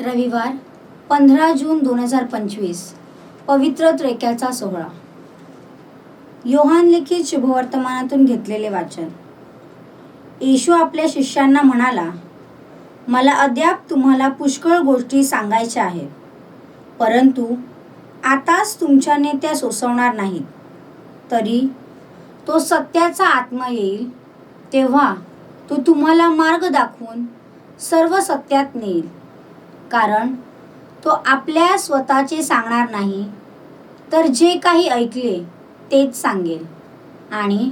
रविवार पंधरा जून दोन हजार पंचवीस पवित्र त्रेक्याचा सोहळा. योहान लिखित शुभवर्तमानातून घेतलेले वाचन. येशू आपल्या शिष्यांना म्हणाला मला अद्याप तुम्हाला पुष्कळ गोष्टी सांगायच्या आहेत परंतु आताच तुमच्याने त्या सोसवणार नाहीत. तरी तो सत्याचा आत्मा येईल तेव्हा तो तुम्हाला मार्ग दाखवून सर्व सत्यात नेईल. कारण तो आपल्या स्वतःचे सांगणार नाही तर जे काही ऐकले तेच सांगेल आणि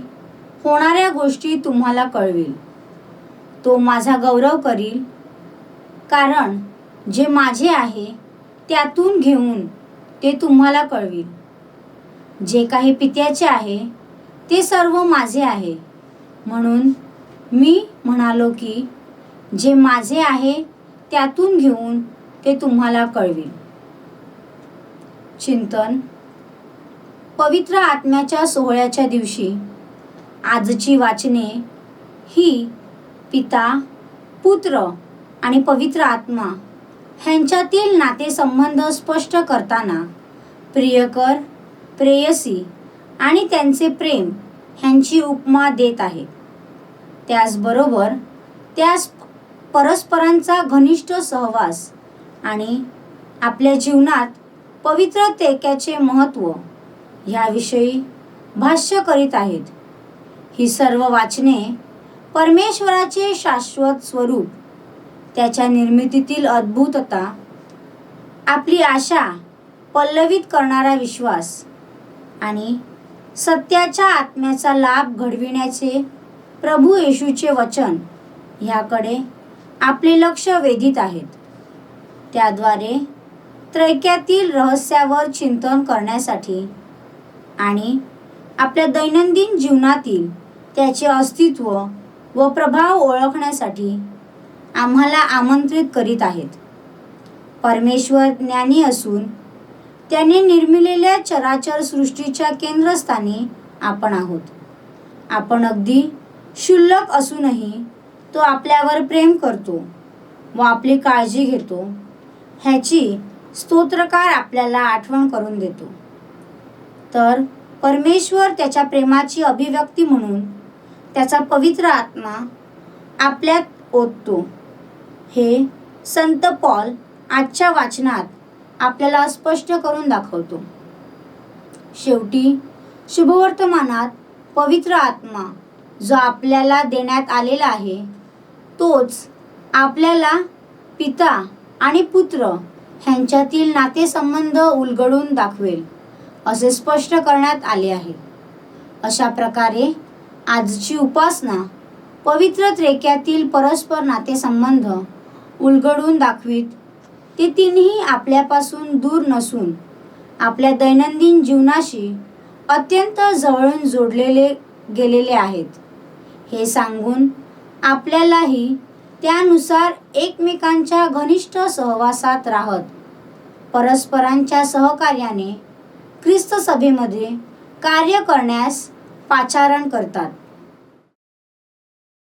होणाऱ्या गोष्टी तुम्हाला कळवेल. तो माझा गौरव करील कारण जे माझे आहे त्यातून घेऊन ते तुम्हाला कळवील. जे काही पित्याचे आहे ते सर्व माझे आहे. म्हणून मी म्हणालो की जे माझे आहे त्यातून घेऊन ते तुम्हाला कळविल चिंतन. पवित्र आत्म्याच्या सोहळ्याच्या दिवशी आजची वाचने ही पिता पुत्र आणि पवित्र आत्मा ह्यांच्यातील नातेसंबंध स्पष्ट करताना प्रियकर प्रेयसी आणि त्यांचे प्रेम ह्यांची उपमा देत आहे त्याचबरोबर त्यास परस्परांचा घनिष्ठ सहवास आणि आपल्या जीवनात पवित्र तेक्याचे महत्त्व ह्याविषयी भाष्य करीत आहेत. ही सर्व वाचने परमेश्वराचे शाश्वत स्वरूप त्याच्या निर्मितीतील अद्भुतता आपली आशा पल्लवित करणारा विश्वास आणि सत्याच्या आत्म्याचा लाभ घडविण्याचे प्रभू येशूचे वचन ह्याकडे आपले लक्ष वेधित आहेत. त्याद्वारे त्रैक्यातील रहस्यावर चिंतन करण्यासाठी आणि आपल्या दैनंदिन जीवनातील त्याचे अस्तित्व व प्रभाव ओळखण्यासाठी आम्हाला आमंत्रित करीत आहेत. परमेश्वर ज्ञानी असून त्याने निर्मिलेल्या चराचर सृष्टीच्या केंद्रस्थानी आपण आहोत. आपण अगदी क्षुल्लक असूनही तो आपल्यावर प्रेम करतो व आपली काळजी घेतो. ह्याची स्तोत्रकार आपल्याला आठवण करून देतो. तर परमेश्वर त्याच्या प्रेमाची अभिव्यक्ती म्हणून त्याचा पवित्र आत्मा आपल्यात ओततो. हे संत पॉल आजच्या वाचनात आपल्याला स्पष्ट करून दाखवतो. शेवटी शुभवर्तमानात पवित्र आत्मा जो आपल्याला देण्यात आलेला आहे तोच आपल्याला पिता आणि पुत्र ह्यांच्यातील नातेसंबंध उलगडून दाखवेल असे स्पष्ट करण्यात आले आहे. अशा प्रकारे आजची उपासना पवित्र त्रेक्यातील परस्पर नातेसंबंध उलगडून दाखवीत. ते तिन्ही आपल्यापासून दूर नसून आपल्या दैनंदिन जीवनाशी अत्यंत जवळून जोडलेले गेलेले आहेत. हे सांगून आपल्यालाही त्यानुसार एकमेकांच्या घनिष्ठ सहवासात राहत. परस्परांच्या सहकार्याने ख्रिस्त सभेमध्ये कार्य करण्यास पाचारण करतात.